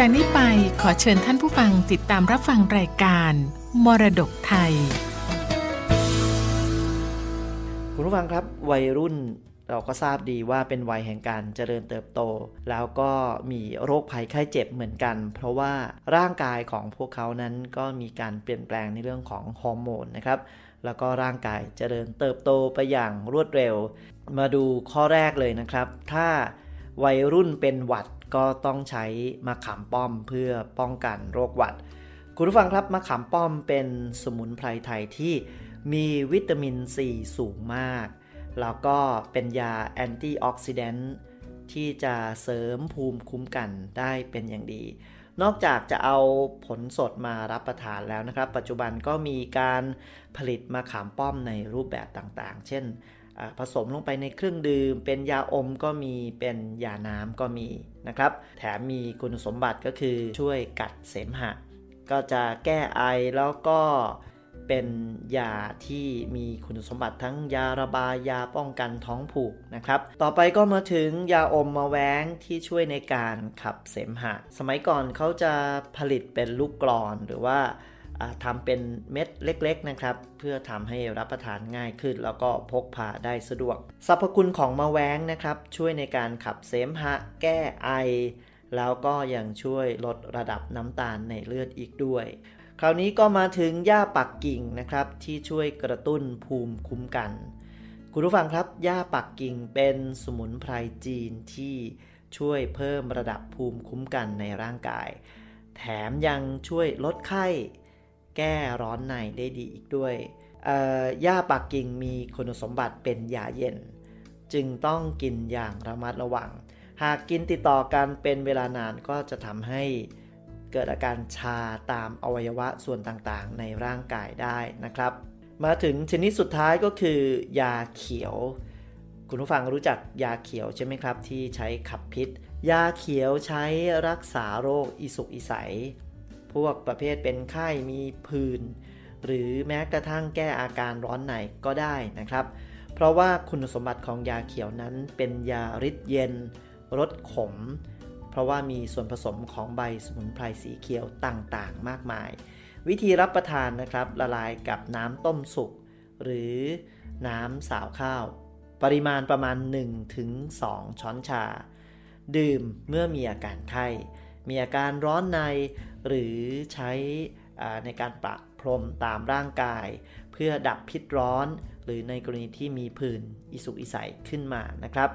จากนี้ไปขอเชิญท่านผู้ฟังติดตามรับฟังรายการ มรดกไทย คุณผู้ฟังครับวัยรุ่นเราก็ทราบดีว่าเป็นวัยแห่งการเจริญเติบโต แล้วก็มีโรคภัยไข้เจ็บเหมือนกัน เพราะว่าร่างกายของพวกเขานั้นก็มีการเปลี่ยนแปลงในเรื่องของฮอร์โมนนะครับแล้วก็ร่างกายเจริญเติบโตไปอย่างรวดเร็ว มาดูข้อแรกเลยนะครับ ถ้าวัยรุ่นเป็นหวัด ก็ต้องใช้มะขามป้อมเพื่อป้องกันโรคหวัด คุณผู้ฟังครับมะขามป้อมเป็นสมุนไพรไทยที่มีวิตามินซีสูงมาก แล้วก็เป็นยาแอนตี้ออกซิแดนต์ที่จะเสริมภูมิคุ้มกันได้เป็นอย่างดี นอกจากจะเอาผลสดมารับประทานแล้วนะครับ ปัจจุบันก็มีการผลิตมะขามป้อมในรูปแบบต่างๆ เช่นผสมลงไปในเครื่องดื่ม เป็นยาอมก็มีเป็นยาน้ำก็มีนะครับ แถมมีคุณสมบัติก็คือช่วยกัดเสมหะ ก็จะแก้ไอแล้วก็ เป็นยาที่มีคุณสมบัติทั้งยาระบายยาป้องกันท้องผูกนะครับ ต่อไปก็มาถึงยาอมมาแว้งที่ช่วยในการขับเสมหะ สมัยก่อนเขาจะผลิตเป็นลูกกรอนหรือว่าอ่าทำเป็นเม็ดเล็กๆนะครับ เพื่อทำให้รับประทานง่ายขึ้น แล้วก็พกพาได้สะดวก สรรพคุณของมะแว้งนะครับ ช่วยในการขับเสมหะ แก้ไอ แล้วก็ยังช่วยลดระดับน้ำตาลในเลือดอีกด้วย คราวนี้ก็มาถึงหญ้าปักกิ่งนะครับที่ช่วยกระตุ้นภูมิคุ้มกัน คุณผู้ฟังครับหญ้าปักกิ่งเป็นสมุนไพรจีนที่ช่วยเพิ่มระดับภูมิคุ้มกันในร่างกาย แถมยังช่วยลดไข้ แก้ร้อนในได้ดีอีกด้วยหญ้าปักกิ่งมีคุณสมบัติเป็นยาเย็น จึงต้องกินอย่างระมัดระวัง หากกินติดต่อกันเป็นเวลานานก็จะทำให้ เกิดอาการชาตามอวัยวะส่วนต่างๆ ในร่างกายได้นะครับ มาถึงชนิดสุดท้ายก็คือยาเขียว คุณผู้ฟังรู้จักยาเขียวใช่ไหมครับ ที่ใช้ขับพิษ ยาเขียวใช้รักษาโรคอิสุกอิสัย พวกประเภทเป็นไข้มีผื่นหรือแม้กระทั่งแก้อาการร้อนในก็ได้นะครับ เพราะว่าคุณสมบัติของยาเขียวนั้นเป็นยาฤทธิ์เย็นรสขม เพราะว่ามีส่วนผสมของใบสมุนไพรสีเขียวต่างๆ มากมาย วิธีรับประทานนะครับละลายกับน้ำต้มสุกหรือน้ำสาวข้าว ปริมาณประมาณ 1-2 ช้อนชา ดื่มเมื่อมีอาการไข้ มีอาการร้อนใน หรือใช้ในการประพรมตามร่างกาย เพื่อดับพิษร้อน หรือในกรณีที่มีผื่นอิสุกอิสัยขึ้นมานะครับ